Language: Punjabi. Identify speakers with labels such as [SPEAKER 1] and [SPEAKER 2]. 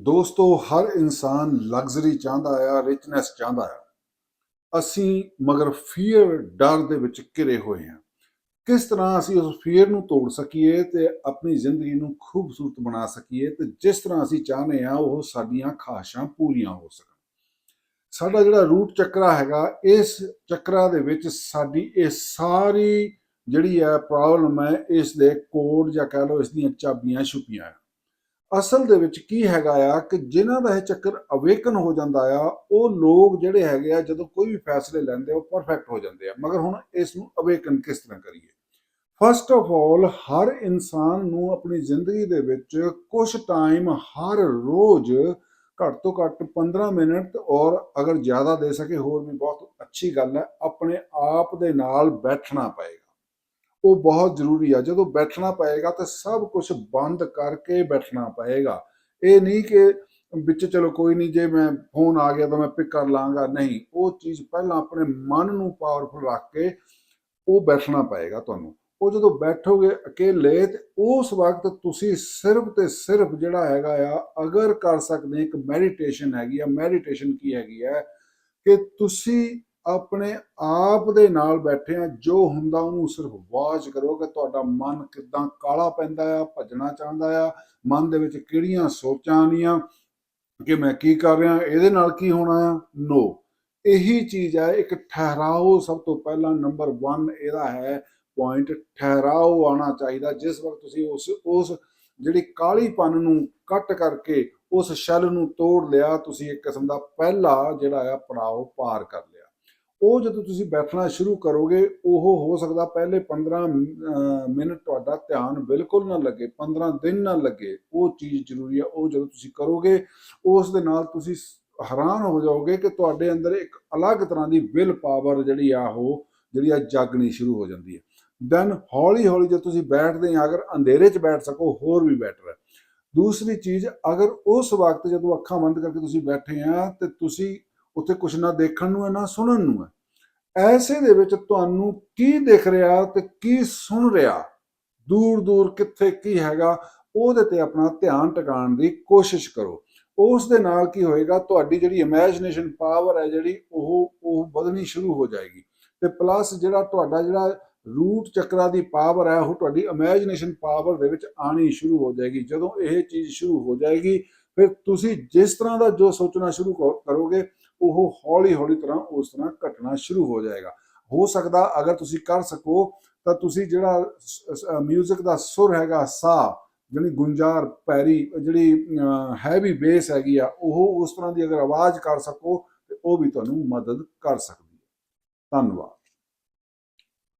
[SPEAKER 1] ਦੋਸਤੋ, ਹਰ ਇਨਸਾਨ ਲਗਜ਼ਰੀ ਚਾਹੁੰਦਾ ਆ ਰਿਚਨੈਸ ਚਾਹੁੰਦਾ ਆ। ਅਸੀਂ ਮਗਰ ਫੀਅਰ ਡਰ ਦੇ ਵਿੱਚ ਘਿਰੇ ਹੋਏ ਹਾਂ ਕਿਸ ਤਰ੍ਹਾਂ ਅਸੀਂ ਉਸ ਫੀਅਰ ਨੂੰ ਤੋੜ ਸਕੀਏ ਤੇ ਆਪਣੀ ਜ਼ਿੰਦਗੀ ਨੂੰ ਖੂਬਸੂਰਤ ਬਣਾ ਸਕੀਏ ਤੇ ਜਿਸ ਤਰ੍ਹਾਂ ਅਸੀਂ ਚਾਹੁੰਦੇ ਆ, ਉਹ ਸਾਡੀਆਂ ਖਾਸ਼ਾਂ ਪੂਰੀਆਂ ਹੋ ਸਕਣ। ਸਾਡਾ ਜਿਹੜਾ ਰੂਟ ਚੱਕਰਾ ਹੈਗਾ, ਇਸ ਚੱਕਰਾ ਦੇ ਵਿੱਚ ਸਾਡੀ ਇਹ ਸਾਰੀ ਜਿਹੜੀ ਹੈ ਪ੍ਰੋਬਲਮ ਹੈ, ਇਸ ਦੇ ਕੋਡ ਜਾਂ ਕਹਿ ਲਓ ਇਸ ਦੀਆਂ ਚਾਬੀਆਂ ਛੁਪੀਆਂ ਆ। ਅਸਲ ਦੇ ਵਿੱਚ ਕੀ ਹੈਗਾ ਆ ਕਿ ਜਿਨ੍ਹਾਂ ਦਾ ਇਹ ਚੱਕਰ ਅਵੇਕਨ ਹੋ ਜਾਂਦਾ ਆ, ਉਹ ਲੋਕ ਜਿਹੜੇ ਹੈਗੇ ਆ, ਜਦੋਂ ਕੋਈ ਵੀ ਫੈਸਲੇ ਲੈਂਦੇ ਆ, ਉਹ ਪਰਫੈਕਟ ਹੋ ਜਾਂਦੇ ਆ। ਮਗਰ ਹੁਣ ਇਸ ਨੂੰ ਅਵੇਕਨ ਕਿਸ ਤਰ੍ਹਾਂ ਕਰੀਏ? ਫਸਟ ਆਫ ਆਲ ਹਰ ਇਨਸਾਨ ਨੂੰ ਆਪਣੀ ਜ਼ਿੰਦਗੀ ਦੇ ਵਿੱਚ ਕੁਝ ਟਾਈਮ ਹਰ ਰੋਜ਼ ਘੱਟ ਤੋਂ ਘੱਟ 15 ਮਿੰਟ ਔਰ ਅਗਰ ਜ਼ਿਆਦਾ ਦੇ ਸਕੇ ਹੋਰ ਵੀ ਬਹੁਤ ਅੱਛੀ ਗੱਲ ਹੈ, ਆਪਣੇ ਆਪ ਦੇ ਨਾਲ ਬੈਠਣਾ ਪਏਗਾ। ਉਹ ਬਹੁਤ ਜ਼ਰੂਰੀ ਆ। ਜਦੋਂ ਬੈਠਣਾ ਪਏਗਾ ਤਾਂ ਸਭ ਕੁਝ ਬੰਦ ਕਰਕੇ ਬੈਠਣਾ ਪਏਗਾ। ਇਹ ਨਹੀਂ ਕਿ ਵਿੱਚ ਚਲੋ ਕੋਈ ਨਹੀਂ, ਜੇ ਮੈਂ ਫੋਨ ਆ ਗਿਆ ਤਾਂ ਮੈਂ ਪਿਕ ਕਰ ਲਾਂਗਾ। ਨਹੀਂ, ਉਹ ਚੀਜ਼ ਪਹਿਲਾਂ ਆਪਣੇ ਮਨ ਨੂੰ ਪਾਵਰਫੁਲ ਰੱਖ ਕੇ ਉਹ ਬੈਠਣਾ ਪਏਗਾ ਤੁਹਾਨੂੰ। ਉਹ ਜਦੋਂ ਬੈਠੋਗੇ ਅਕੇਲੇ ਤੇ ਉਸ ਵਕਤ ਤੁਸੀਂ ਸਿਰਫ ਤੇ ਸਿਰਫ ਜਿਹੜਾ ਹੈਗਾ ਆ, ਅਗਰ ਕਰ ਸਕਦੇ ਇੱਕ ਮੈਡੀਟੇਸ਼ਨ ਹੈਗੀ ਆ। ਮੈਡੀਟੇਸ਼ਨ ਕੀ ਹੈਗੀ ਹੈ ਕਿ ਤੁਸੀਂ ਆਪਣੇ ਆਪ ਦੇ ਨਾਲ ਬੈਠੇ ਆ ਜੋ ਹੁੰਦਾ ਉਹਨੂੰ ਸਿਰਫ ਵਾਚ ਕਰੋ ਕਿ ਤੁਹਾਡਾ ਮਨ ਕਿਦਾਂ ਕਾਲਾ ਪੈਂਦਾ ਆ, ਭੱਜਣਾ ਚਾਹੁੰਦਾ ਆ, ਮਨ ਦੇ ਵਿੱਚ ਕਿਹੜੀਆਂ ਸੋਚਾਂ ਆਉਂਦੀਆਂ ਕਿ ਮੈਂ ਕੀ ਕਰ ਰਿਹਾ, ਇਹਦੇ ਨਾਲ ਕੀ ਹੋਣਾ ਆ? ਨੋ ਇਹੀ ਚੀਜ਼ ਹੈ ਇੱਕ ਠਹਿਰਾਓ ਸਭ ਤੋਂ ਪਹਿਲਾਂ ਨੰਬਰ 1 ਇਹਦਾ ਹੈ ਪੁਆਇੰਟ ਠਹਿਰਾਓ ਆਣਾ ਚਾਹੀਦਾ, ਜਿਸ ਵਕਤ ਤੁਸੀਂ ਉਸ ਉਸ ਜਿਹੜੀ ਕਾਲੀਪਨ ਨੂੰ ਕੱਟ ਕਰਕੇ ਉਸ ਸ਼ੈਲ ਨੂੰ ਤੋੜ ਲਿਆ, ਤੁਸੀਂ ਇੱਕ ਕਿਸਮ ਦਾ ਪਹਿਲਾ ਜਿਹੜਾ ਆ, ਪੜਾਓ ਪਾਰ ਕਰ ਉਹ ਜਦੋਂ ਤੁਸੀਂ ਬੈਠਣਾ ਸ਼ੁਰੂ ਕਰੋਗੇ, ਉਹ ਹੋ ਸਕਦਾ ਪਹਿਲੇ 15 ਮਿੰਟ ਤੁਹਾਡਾ ਧਿਆਨ ਬਿਲਕੁਲ ਨਾ ਲੱਗੇ 15 ਦਿਨ ਨਾ ਲੱਗੇ। ਉਹ ਚੀਜ਼ ਜ਼ਰੂਰੀ ਆ, ਉਹ ਜਦੋਂ ਤੁਸੀਂ ਕਰੋਗੇ, ਉਸ ਦੇ ਨਾਲ ਤੁਸੀਂ ਹੈਰਾਨ ਹੋ ਜਾਓਗੇ ਕਿ ਤੁਹਾਡੇ ਅੰਦਰ ਇੱਕ ਅਲੱਗ ਤਰ੍ਹਾਂ ਦੀ ਵਿਲ ਪਾਵਰ ਜਿਹੜੀ ਆ, ਉਹ ਜਿਹੜੀ ਆ ਜਾਗਣੀ ਸ਼ੁਰੂ ਹੋ ਜਾਂਦੀ ਹੈ ਦੈਨ ਹੌਲੀ ਹੌਲੀ ਜੇ ਤੁਸੀਂ ਬੈਠਦੇ ਆ, ਅਗਰ ਅੰਧੇਰੇ 'ਚ ਬੈਠ ਸਕੋ, ਹੋਰ ਵੀ ਬੈਟਰ ਹੈ ਦੂਸਰੀ ਚੀਜ਼, ਅਗਰ ਉਸ ਵਕਤ ਜਦੋਂ ਅੱਖਾਂ ਬੰਦ ਕਰਕੇ ਤੁਸੀਂ ਬੈਠੇ ਆ, ਤੇ ਤੁਸੀਂ ਉੱਥੇ ਕੁਝ ਨਾ ਦੇਖਣ ਨੂੰ ਹੈ, ਨਾ ਸੁਣਨ ਨੂੰ ਹੈ। ਐਸੇ ਦੇ ਵਿੱਚ ਤੁਹਾਨੂੰ ਕੀ ਦਿਖ ਰਿਹਾ ਤੇ ਕੀ ਸੁਣ ਰਿਹਾ? ਦੂਰ ਦੂਰ ਕਿੱਥੇ ਕੀ ਹੈਗਾ, ਉਹਦੇ ਤੇ ਆਪਣਾ ਧਿਆਨ ਟਿਕਾਉਣ ਦੀ ਕੋਸ਼ਿਸ਼ ਕਰੋ। ਉਸ ਦੇ ਨਾਲ ਕੀ ਹੋਏਗਾ, ਤੁਹਾਡੀ ਜਿਹੜੀ ਇਮੇਜਿਨੇਸ਼ਨ ਪਾਵਰ ਹੈ ਜਿਹੜੀ, ਉਹ ਉਹ ਵਧਣੀ ਸ਼ੁਰੂ ਹੋ ਜਾਏਗੀ। ਤੇ ਪਲੱਸ ਜਿਹੜਾ ਤੁਹਾਡਾ ਜਿਹੜਾ ਰੂਟ ਚੱਕਰਾ ਦੀ ਪਾਵਰ ਹੈ, ਉਹ ਤੁਹਾਡੀ ਇਮੇਜਿਨੇਸ਼ਨ ਪਾਵਰ ਦੇ ਵਿੱਚ ਆਣੀ ਸ਼ੁਰੂ ਹੋ ਜਾਏਗੀ। ਜਦੋਂ ਇਹ ਚੀਜ਼ ਸ਼ੁਰੂ ਹੋ ਜਾਏਗੀ, ਫਿਰ ਤੁਸੀਂ ਜਿਸ ਤਰ੍ਹਾਂ ਦਾ ਜੋ ਸੋਚਣਾ ਸ਼ੁਰੂ ਕਰੋ- ਕਰੋਗੇ ਉਹ ਹੌਲੀ ਹੌਲੀ ਤਰ੍ਹਾਂ ਉਸ ਤਰ੍ਹਾਂ ਘਟਣਾ ਸ਼ੁਰੂ ਹੋ ਜਾਏਗਾ। ਹੋ ਸਕਦਾ ਅਗਰ ਤੁਸੀਂ ਕਰ ਸਕੋ ਤਾਂ ਤੁਸੀਂ ਜਿਹੜਾ 뮤직 ਦਾ ਸੁਰ ਹੈਗਾ ਸਾ ਜਿਹੜੀ ਗੁੰਜਾਰ ਪੈਰੀ, ਜਿਹੜੀ ਹੈਵੀ ਬੇਸ ਹੈਗੀ ਆ, ਉਹ ਉਸ ਤਰ੍ਹਾਂ ਦੀ ਅਗਰ ਆਵਾਜ਼ ਕਰ ਸਕੋ ਤੇ ਉਹ ਵੀ ਤੁਹਾਨੂੰ ਮਦਦ ਕਰ ਸਕਦੀ ਹੈ। ਧੰਨਵਾਦ।